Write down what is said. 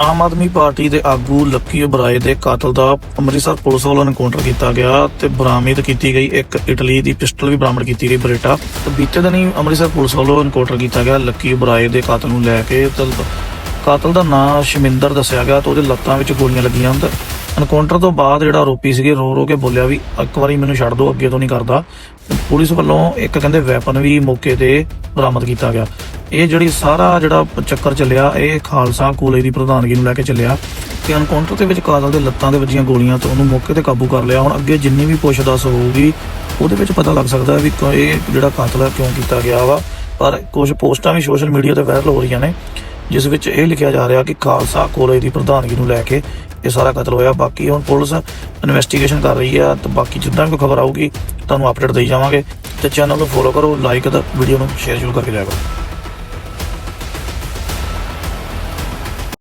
Aam Aadmi party ਦੇ ਆਗੂ Lucky Oberoi ਦੇ ਕਾਤਲ ਦਾ ਅੰਮ੍ਰਿਤਸਰ ਪੁਲਿਸ ਵੱਲੋਂ ਐਨਕਾਊਂਟਰ ਕੀਤਾ ਗਿਆ ਤੇ ਬਰਾਮਦ ਕੀਤੀ ਗਈ ਇੱਕ ਇਟਲੀ ਦੀ ਪਿਸਟਲ ਵੀ ਬਰਾਮਦ ਕੀਤੀ ਗਈ ਬਰੇਟਾ। ਤੇ ਬੀਤੇ ਦਿਨੀ ਅੰਮ੍ਰਿਤਸਰ ਪੁਲਿਸ ਵੱਲੋਂ ਐਨਕਾਊਂਟਰ ਕੀਤਾ ਗਿਆ, ਲੱਕੀ ਉਬਰਾਏ ਦੇ ਕਾਤਲ ਨੂੰ ਲੈ ਕੇ ਕਾਤਲ ਦਾ ਨਾਂ ਸ਼ਮਿੰਦਰ ਦੱਸਿਆ ਗਿਆ ਤੇ ਉਹਦੇ ਲੱਤਾਂ ਵਿੱਚ ਗੋਲੀਆਂ ਲੱਗੀਆਂ ਹਨ ਤੇ ਐਨਕਾਊਂਟਰ ਤੋਂ ਬਾਅਦ ਜਿਹੜਾ ਆਰੋਪੀ ਸੀਗੇ ਰੋ ਰੋ ਕੇ ਬੋਲਿਆ ਵੀ ਇੱਕ ਵਾਰੀ ਮੈਨੂੰ ਛੱਡ ਦਿਓ, ਅੱਗੇ ਤੋਂ ਨਹੀਂ ਕਰਦਾ। ਪੁਲਿਸ ਵੱਲੋਂ ਇੱਕ ਕਹਿੰਦੇ ਵੈਪਨ ਵੀ ਮੌਕੇ ਤੇ ਬਰਾਮਦ ਕੀਤਾ ਗਿਆ। ਇਹ ਜਿਹੜੀ ਸਾਰਾ ਜਿਹੜਾ ਚੱਕਰ ਚੱਲਿਆ, ਇਹ ਖਾਲਸਾ ਕੋਲੇ ਦੀ ਪ੍ਰਧਾਨਗੀ ਨੂੰ ਲੈ ਕੇ ਚੱਲਿਆ ਤੇ ਐਨਕਾਊਂਟਰ ਦੇ ਵਿੱਚ ਕਾਤਲ ਦੇ ਲੱਤਾਂ ਦੇ ਵੱਜੀਆਂ ਗੋਲੀਆਂ ਤੋਂ ਉਹਨੂੰ ਮੌਕੇ ਤੇ ਕਾਬੂ ਕਰ ਲਿਆ। ਹੁਣ ਅੱਗੇ ਜਿੰਨੀ ਵੀ ਪੁੱਛਦਾਸ ਹੋਊਗੀ, ਉਹਦੇ ਵਿੱਚ ਪਤਾ ਲੱਗ ਸਕਦਾ ਵੀ ਕ- ਇਹ ਜਿਹੜਾ ਕਾਤਲ ਹੈ ਕਿਉਂ ਕੀਤਾ ਗਿਆ ਵਾ। ਪਰ ਕੁਝ ਪੋਸਟਾਂ ਵੀ ਸੋਸ਼ਲ ਮੀਡੀਆ ਤੇ ਵਾਇਰਲ ਹੋ ਰਹੀਆਂ ਨੇ। ਜਿਸ ਵਿੱਚ ਇਹ ਲਿਖਿਆ ਜਾ ਰਿਹਾ ਕਿ ਖਾਲਸਾ ਕਾਲਜ ਦੀ ਪ੍ਰਧਾਨਗੀ ਨੂੰ ਲੈ ਕੇ ਇਹ ਸਾਰਾ ਕਤਲ ਹੋਇਆ। ਬਾਕੀ ਹੁਣ ਪੁਲਿਸ ਇਨਵੈਸਟੀਗੇਸ਼ਨ ਕਰ ਰਹੀ ਹੈ ਤੇ ਬਾਕੀ ਜਿੱਦਾਂ ਵੀ ਕੋਈ ਖਬਰ ਆਊਗੀ, ਤੁਹਾਨੂੰ ਅਪਡੇਟ ਦੇਈ ਜਾਵਾਂਗੇ ਤੇ ਚੈਨਲ ਨੂੰ ਫੋਲੋ ਕਰੋ ਲਾਈਕ ਤੇ ਵੀਡੀਓ ਨੂੰ ਸ਼ੇਅਰ ਜ਼ਰੂਰ ਕਰਕੇ ਜਾਇਆ ਕਰੋ